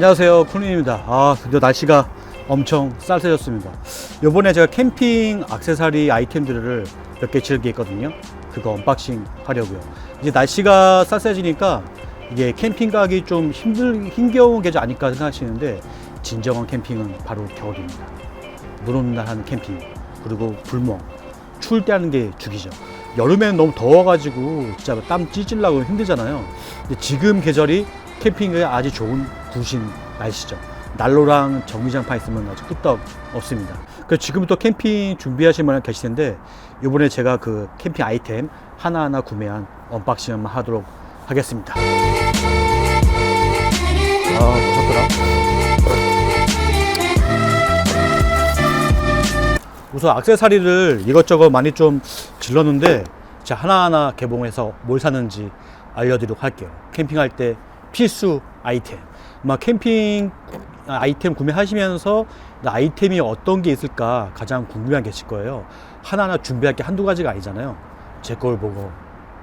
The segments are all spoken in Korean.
안녕하세요. 쿤입니다. 아 드디어 날씨가 엄청 쌀쌀해졌습니다. 요번에 제가 캠핑 액세서리 아이템들을 몇 개 즐기했거든요. 그거 언박싱 하려고요. 이제 날씨가 쌀쌀해지니까 이게 캠핑 가기 좀 힘들 힘겨운 계절 아닐까 생각하시는데 진정한 캠핑은 바로 겨울입니다. 눈 오는 날 하는 캠핑 그리고 불멍 추울 때 하는 게 죽이죠. 여름에는 너무 더워가지고 진짜 땀 찌질라고 힘들잖아요. 근데 지금 계절이 캠핑에 아주 좋은 구신 날씨죠 난로랑 정류장판 있으면 아주 끄떡 없습니다 그래서 지금부터 캠핑 준비하신 분이 계실 텐데 이번에 제가 그 캠핑 아이템 하나하나 구매한 언박싱 한번 하도록 하겠습니다 아 무섭더라 우선 액세서리를 이것저것 많이 좀 질렀는데 제가 하나하나 개봉해서 뭘 사는지 알려드리도록 할게요. 캠핑할 때 필수 아이템. 아마 캠핑 아이템 구매하시면서 아이템이 어떤 게 있을까 가장 게 있을 거예요. 하나하나 준비할 게 한두 가지가 아니잖아요. 제 걸 보고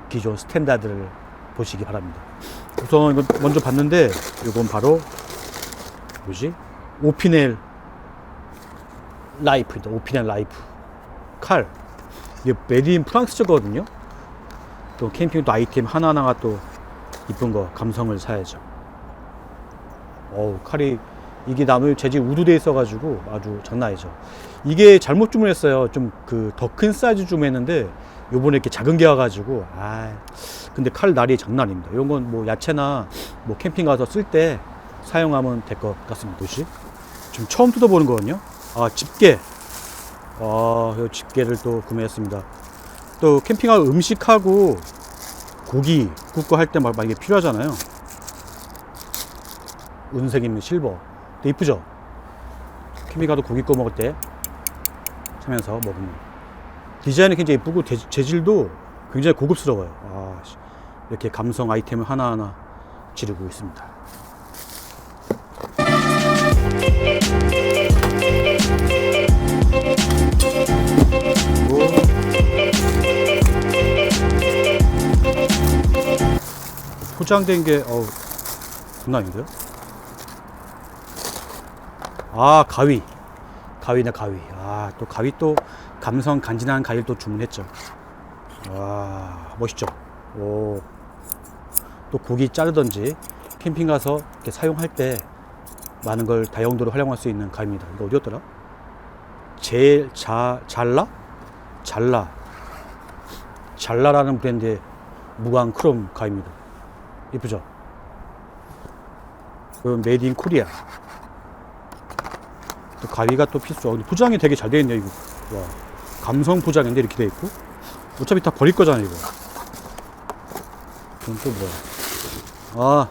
기존 스탠다드를 보시기 바랍니다. 우선 이거 먼저 봤는데 이건 바로 뭐지? 오피넬 라이프입니다. 오피넬 라이프. 칼. 이게 메디인 프랑스거든요. 또 캠핑 또 아이템 하나하나가 또 이쁜 거 감성을 사야죠. 어우, 칼이 이게 나무 재질 우드돼 있어가지고 아주 장난 아니죠. 이게 잘못 주문했어요. 좀 그 더 큰 사이즈 주문했는데 요번에 이렇게 작은 게 와가지고 아 근데 칼 날이 장난 아닙니다. 이런 건 뭐 야채나 뭐 캠핑 가서 쓸 때 사용하면 될 것 같습니다. 도시 지금 처음 뜯어보는 거거든요. 아 집게 아, 이 집게를 또 구매했습니다. 또 캠핑하고 음식하고 고기 굽고 할 때 막 이게 필요하잖아요. 은색 있는 실버. 이쁘죠? 캠핑 가도 고기 구워 먹을 때 하면서 먹으면 디자인이 굉장히 이쁘고 대- 재질도 굉장히 고급스러워요. 아, 씨. 이렇게 감성 아이템을 하나하나 지르고 있습니다. 포장된 게 어우 장난 아닌데요? 아 가위 가위네 가위 아 또 가위 또 감성 간지나는 가위를 또 주문했죠 와 멋있죠 오 또 고기 자르던지 캠핑 가서 이렇게 사용할 때 많은 걸 다용도로 활용할 수 있는 가위입니다 이거 어디였더라? 제일 자 잘라? 잘라 잘라라는 브랜드의 무광 크롬 가위입니다 이쁘죠? 이건 메이드 인 코리아. 또 가위가 또 필수. 어, 포장이 되게 잘 되어 있네요, 이거. 와. 감성 포장인데 이렇게 되어 있고. 어차피 다 버릴 거잖아요, 이거. 이건 또 뭐야. 아,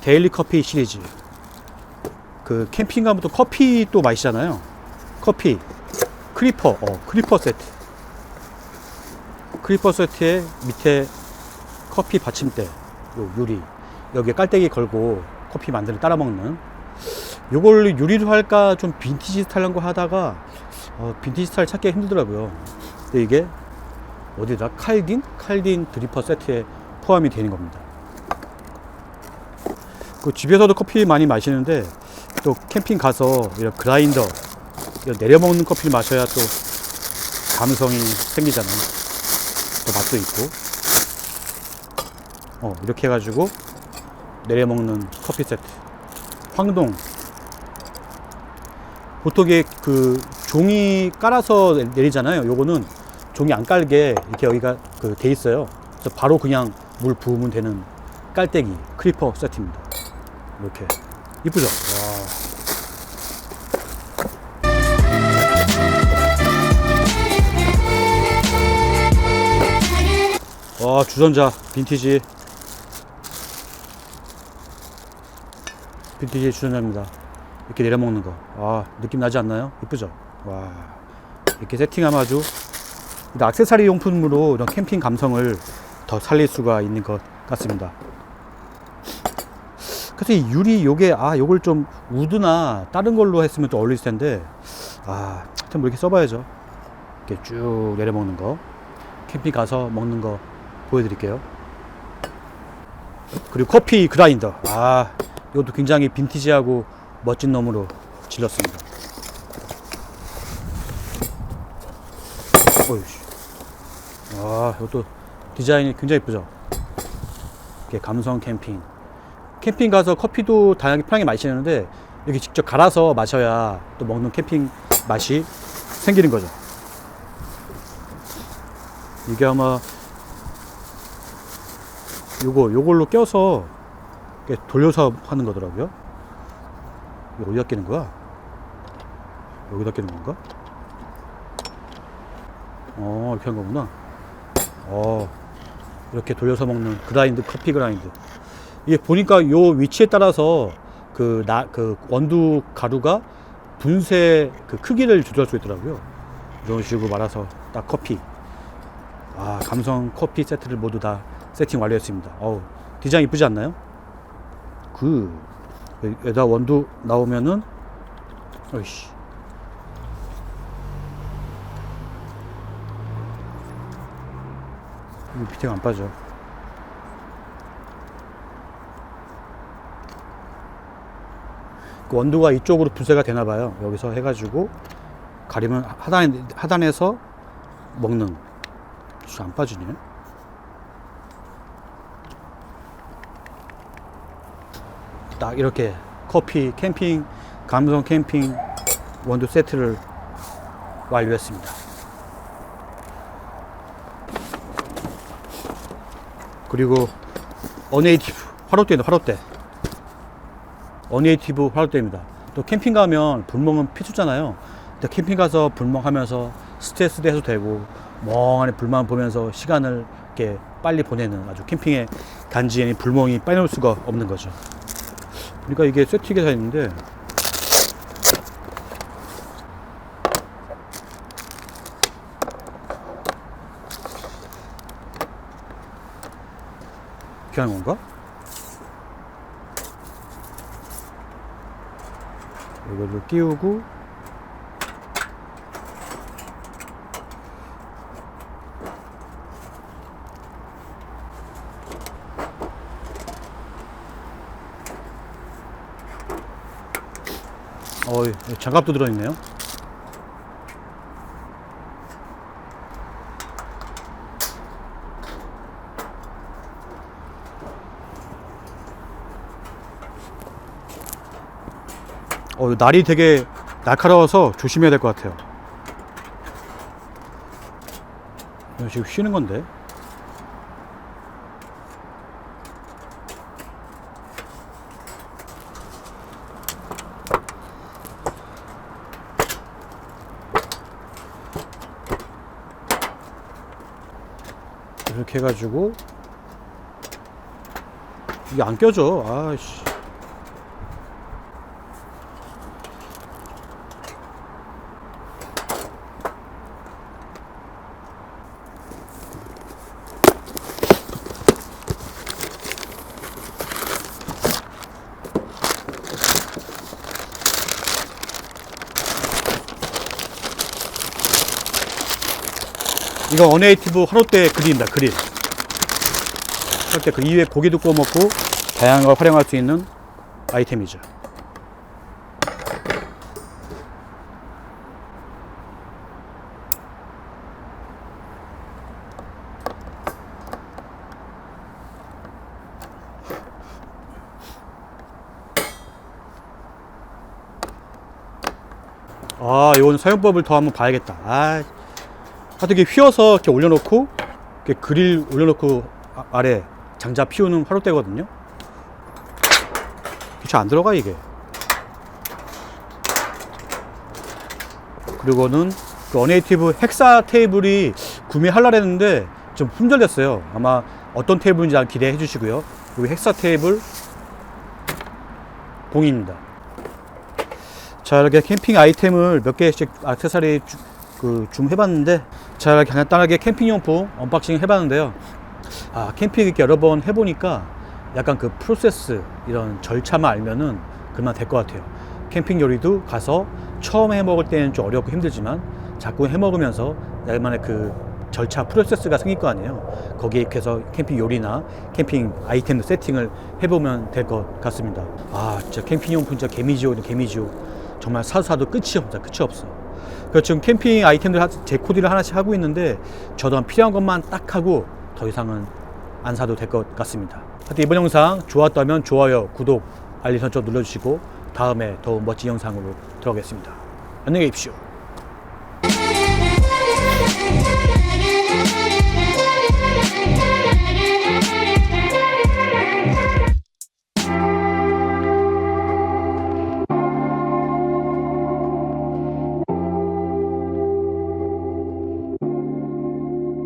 데일리 커피 시리즈. 그 캠핑 가면 또 커피 또 마시잖아요. 커피. 크리퍼. 어, 크리퍼 세트. 크리퍼 세트에 밑에 커피 받침대. 요 유리 여기에 깔때기 걸고 커피 만드는 따라 먹는 요걸 유리로 할까 좀 빈티지 스타일로 하다가 어, 빈티지 스타일 찾기가 힘들더라고요. 근데 이게 어디다? 칼딘? 칼딘 드리퍼 세트에 포함이 되는 겁니다. 그 집에서도 커피 많이 마시는데 또 캠핑 가서 이런 그라인더 이런 내려 먹는 커피를 마셔야 또 감성이 생기잖아요. 또 맛도 있고. 어, 이렇게 해가지고 내려 먹는 커피 세트. 황동. 보통 이게 그 종이 깔아서 내리잖아요. 요거는 종이 안 깔게 이렇게 여기가 그 돼 있어요. 그래서 바로 그냥 물 부으면 되는 깔때기 크리퍼 세트입니다. 이렇게 이쁘죠? 와. 와 주전자 빈티지 빈티지 주전자입니다 이렇게 내려먹는 거 아 느낌 나지 않나요? 이쁘죠? 와 이렇게 세팅하면 아주 액세서리 용품으로 이런 캠핑 감성을 더 살릴 수가 있는 것 같습니다 그래서 이 유리 요게 아 요걸 좀 우드나 다른 걸로 했으면 좀 어울릴 텐데 아 하여튼 뭐 이렇게 써봐야죠 이렇게 쭉 내려 먹는 거 캠핑 가서 먹는 거 보여드릴게요. 그리고 커피 그라인더. 아, 이것도 굉장히 빈티지하고 멋진 놈으로 질렀습니다. 어이씨. 아, 이것도 디자인이 굉장히 예쁘죠? 이렇게 감성 캠핑. 캠핑 가서 커피도 다양하게 편하게 마시는데 이렇게 직접 갈아서 마셔야 또 먹는 캠핑 맛이 생기는 거죠. 이게 아마 요거 요걸로 껴서 돌려서 하는 거더라고요. 이거 어디다 끼는 거야? 여기다 끼는 건가? 어 이렇게 한 거구나. 어 이렇게 돌려서 먹는 그라인드 커피 그라인드. 이게 보니까 요 위치에 따라서 그 나 그 원두 가루가 분쇄 그 크기를 조절할 수 있더라고요. 이런 식으로 말아서 딱 커피. 아 감성 커피 세트를 모두 다 세팅 완료했습니다. 어우 디자인 이쁘지 않나요? 그 여기다 원두 나오면은 어이씨 이 밑에가 안 빠져. 그 원두가 이쪽으로 분쇄가 되나 봐요. 여기서 해가지고 가리면 하단 하단에서 먹는. 씨, 안 빠지네. 딱 이렇게 커피 캠핑 감성 캠핑 원두 세트를 완료했습니다. 그리고 어네이티브 화롯대입니다. 화롯대. 어네이티브 화롯대입니다. 또 캠핑 가면 불멍은 필수잖아요. 근데 캠핑 가서 불멍하면서 스트레스도 해소되고 멍하니 불만 보면서 시간을 이렇게 빨리 보내는 아주 캠핑의 단지에는 불멍이 빠져올 수가 없는 거죠. 그러니까 이게 세팅이 다 있는데 이렇게 하는 건가? 이거를 끼우고 어, 장갑도 들어있네요. 어, 날이 되게 날카로워서 조심해야 될 것 같아요. 이거 지금 쉬는 건데. 이렇게 해가지고 이게 안 껴져. 아씨. 이거 어네이티브 화롯대 그릴입니다. 그릴. 화롯대 그 이후에 고기도 구워 먹고 다양한 걸 활용할 수 있는 아이템이죠. 아, 이건 사용법을 더 한번 봐야겠다. 아, 하여튼 휘어서 이렇게 올려놓고 이렇게 그릴 올려놓고 아- 아래 장자 피우는 화롯대거든요. 잘안 들어가 이게. 그리고는 그 어네이티브 헥사 테이블이 구매하려고 했는데 좀 품절됐어요. 아마 어떤 테이블인지 잘 기대해 주시고요. 그리고 헥사 테이블 공입니다. 자 이렇게 캠핑 아이템을 몇 개씩 액세서리 주- 그 주문해봤는데 자 이렇게 간단하게 캠핑용품 언박싱 해봤는데요 아 캠핑 이렇게 여러 번 해보니까 약간 그 프로세스 이런 절차만 알면은 그만 될 것 같아요 캠핑 요리도 가서 처음 해 먹을 때는 좀 어렵고 힘들지만 자꾸 해 먹으면서 나만의 그 절차 프로세스가 생길 거 아니에요. 거기에 계서 캠핑 요리나 캠핑 아이템 세팅을 해보면 될 것 같습니다. 아, 진짜 캠핑 용품 진짜 개미지옥, 개미지옥. 정말 사도 사도 끝이 없다. 끝이 없어. 그래서 지금 캠핑 아이템들 하- 제 코디를 하나씩 하고 있는데 저도 한 필요한 것만 딱 하고 더 이상은 안 사도 될 것 같습니다. 하여튼 이번 영상 좋았다면 좋아요, 구독, 알림 설정 눌러주시고 다음에 더 멋진 영상으로 돌아오겠습니다. 안녕히 계십시오.